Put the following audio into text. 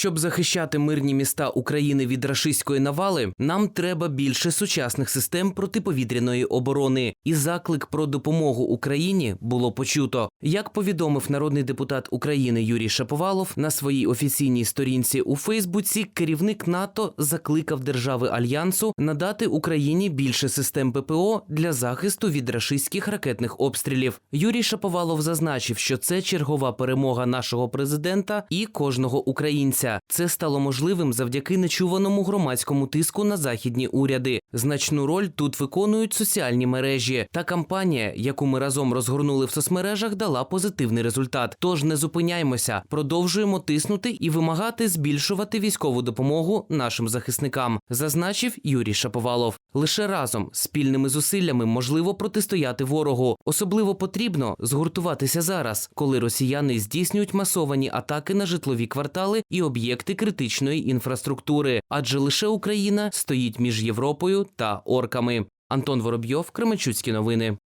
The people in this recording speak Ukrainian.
Щоб захищати мирні міста України від рашистської навали, нам треба більше сучасних систем протиповітряної оборони. І заклик про допомогу Україні було почуто. Як повідомив народний депутат України Юрій Шаповалов на своїй офіційній сторінці у Фейсбуці, керівник НАТО закликав держави альянсу надати Україні більше систем ППО для захисту від рашистських ракетних обстрілів. Юрій Шаповалов зазначив, що це чергова перемога нашого президента і кожного українця. Це стало можливим завдяки нечуваному громадському тиску на західні уряди. Значну роль тут виконують соціальні мережі. Та кампанія, яку ми разом розгорнули в соцмережах, дала позитивний результат. Тож не зупиняймося, продовжуємо тиснути і вимагати збільшувати військову допомогу нашим захисникам, зазначив Юрій Шаповалов. Лише разом спільними зусиллями можливо протистояти ворогу. Особливо потрібно згуртуватися зараз, коли росіяни здійснюють масовані атаки на житлові квартали і об'єкти критичної інфраструктури, адже лише Україна стоїть між Європою та орками. Антон Воробйов, Кременчуцькі новини.